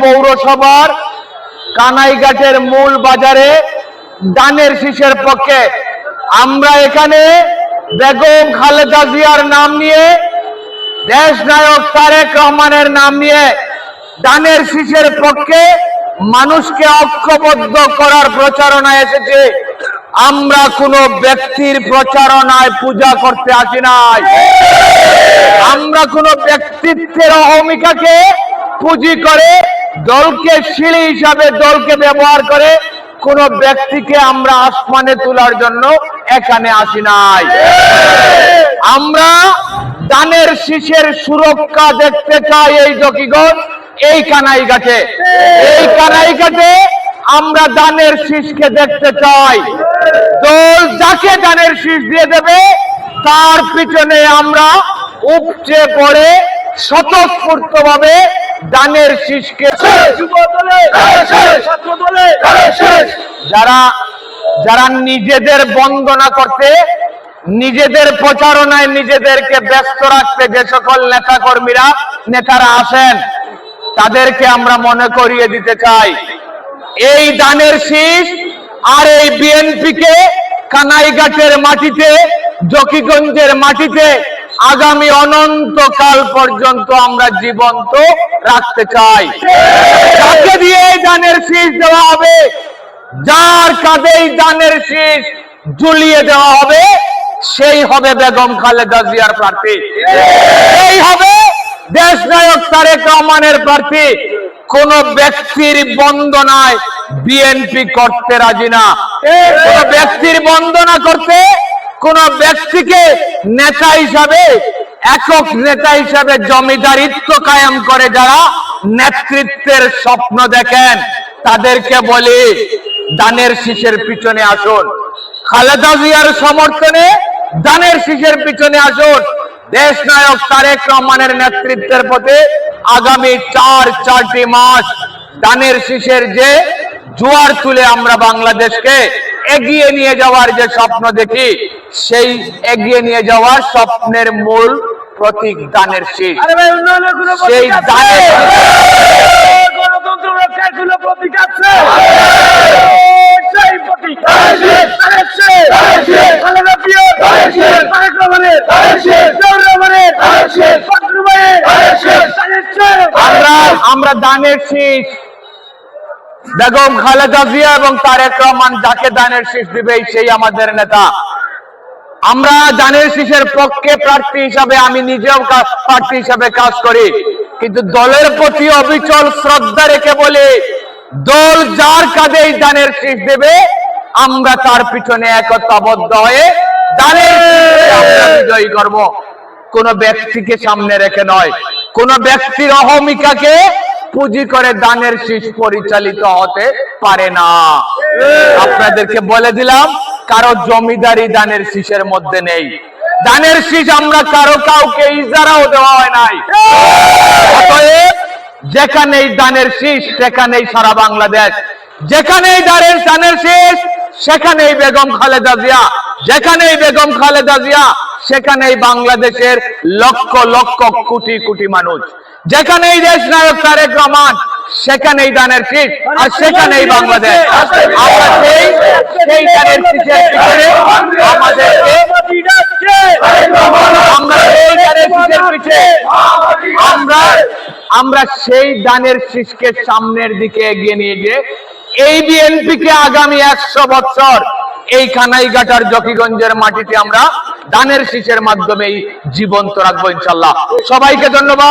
পৌরসভার কানাইঘাটের মূল বাজারে দানের শীষের পক্ষে। আমরা এখানে বেগম খালেদা জিয়ার নাম নিয়ে দেশ নায়ক তারেক রহমানের নাম নিয়ে দানের শীষের পক্ষে মানুষকে ঐক্যবদ্ধ করার প্রচারণা এসেছে। আমরা কোনো ব্যক্তির প্রচারণায় পূজা করতে আসি নাই। আমরা কোন ব্যক্তিত্বের অহমিকাকে পুঁজি করে, দলকে সিঁড়ি হিসাবে দলকে ব্যবহার করে কোন ব্যক্তিকে আমরা আসমানে তোলার জন্য এখানে আসি নাই। আমরা দানের শীষের সুরক্ষা দেখতে চাই এই জকিগঞ্জ এই কানাই ঘাটে। এই কানাই ঘাটে আমরা দানের শীষকে দেখতে চাই। দল যাকে দানের শীষ দিয়ে দেবে, তার পিছনে আমরা উপচে পড়ে স্বতঃস্ফূর্ত ভাবে দানের শীষকে যারা যারা নিজেদের বন্দনা করতে, নিজেদের প্রচারণায় নিজেদেরকে ব্যস্ত রাখতে যে সকল নেতা কর্মীরা নেতারা আসেন তাদেরকে আমরা মনে করিয়ে দিতে চাই। এই দানের শীষ আর এই বিএনপি কে কানাইঘাটের মাটিতে, জকিগঞ্জের মাটিতে আগামী অনন্তকাল পর্যন্ত আমরা জীবন্ত রাখতে চাই। কাকে দিয়ে এই দানের শীষ দেওয়া হবে? যার কাঁধেই দানের শীষ ঝুলিয়ে দেওয়া হবে, সেই হবে বেগম খালেদা জিয়ার প্রার্থী। সেই হবে দেশ নায়ক তারেক রহমানের প্রার্থী, কোন ব্যক্তির বন্দনায় বিএনপি করতে রাজি না। কোন ব্যক্তির বন্দনা করতে কোন ব্যক্তিকে নেতা হিসাবে, একক নেতা হিসাবে জমিদারিত্ব কায়েম করে যারা নেতৃত্বের স্বপ্ন দেখেন, তাদেরকে বলি, দানের শীষের পিছনে আসুন। খালেদা জিয়ার সমর্থনে দানের শীষের পিছনে আসুন। দেশ নায়ক তারেক রহমানের নেতৃত্বের পথে আগামী চার চারটি মাস দানের শীষের যে জোয়ার তুলে আমরা বাংলাদেশকে এগিয়ে নিয়ে যাওয়ার যে স্বপ্ন দেখি সেই এগিয়ে নিয়ে যাওয়ার স্বপ্নের মূল প্রতীক দানের শীষ। সেই দানের গণতন্ত্র রক্ষার কোনো প্রতীক আছে সেই প্রতীক খালেদা জিয়া তারেক রহমানের জিয়াউর রহমানের ফখরুল ভাইয়ের তাদের চেয়ে আমরা দানের শীষ। বেগম খালেদা জিয়া এবং তারেক রহমান যাকে দানের শীষ দিবে, সেই আমাদের নেতা। আমরা দানের শীষের পক্ষে প্রার্থী হিসাবে, আমি নিজেও প্রার্থী হিসাবে কাজ করি। কিন্তু দলের প্রতি অবিচল শ্রদ্ধা রেখে বলে, দল যার কাঁধেই দানের শীষ দেবে, আমরা তার পিছনে একতাবদ্ধ হয়ে দানের বিজয়ী করব। কোন ব্যক্তিকে সামনে রেখে নয়। কোন ব্যক্তির অহমিকাকে পুঁজি করে দানের শীষ পরিচালিত হতে পারে না। আপনাদেরকে বলে দিলাম, কারও জমিদারি দানের শীষের মধ্যে নেই। দানের শীষ আমরা কারও কাউকে ইজারাও দেওয়া হয় নাই। অতএব যেখানেই দানের শীষ, সেখানেই সারা বাংলাদেশ। যেখানেই দানের দানের শীষ, সেখানেই বেগম খালেদা জিয়া। যেখানেই বেগম খালেদা জিয়া সেখানেই বাংলাদেশের লক্ষ লক্ষ কোটি কোটি মানুষ। যেখানেই দেশ নায়ক তারেক রহমান, সেখানেই দানের শীষ আর সেখানেই বাংলাদেশ। আমরা সেই দানের দানের শীষকে সামনের দিকে এগিয়ে নিয়ে গিয়ে এই বিএনপি কে আগামী একশো বছর এই কানাইঘাটার জকিগঞ্জের মাটিতে আমরা দানের শীষের মাধ্যমেই জীবন্ত রাখব ইনশাল্লাহ সবাইকে ধন্যবাদ।